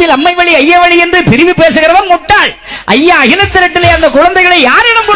ஆயிரத்தில் அம்மை வழி ஐய வழி என்று பிரிவு பேசுகிறவன் முட்டாள். ஐயா அகிலத்திரட்டிலே அந்த குழந்தைகளை யாரிடம்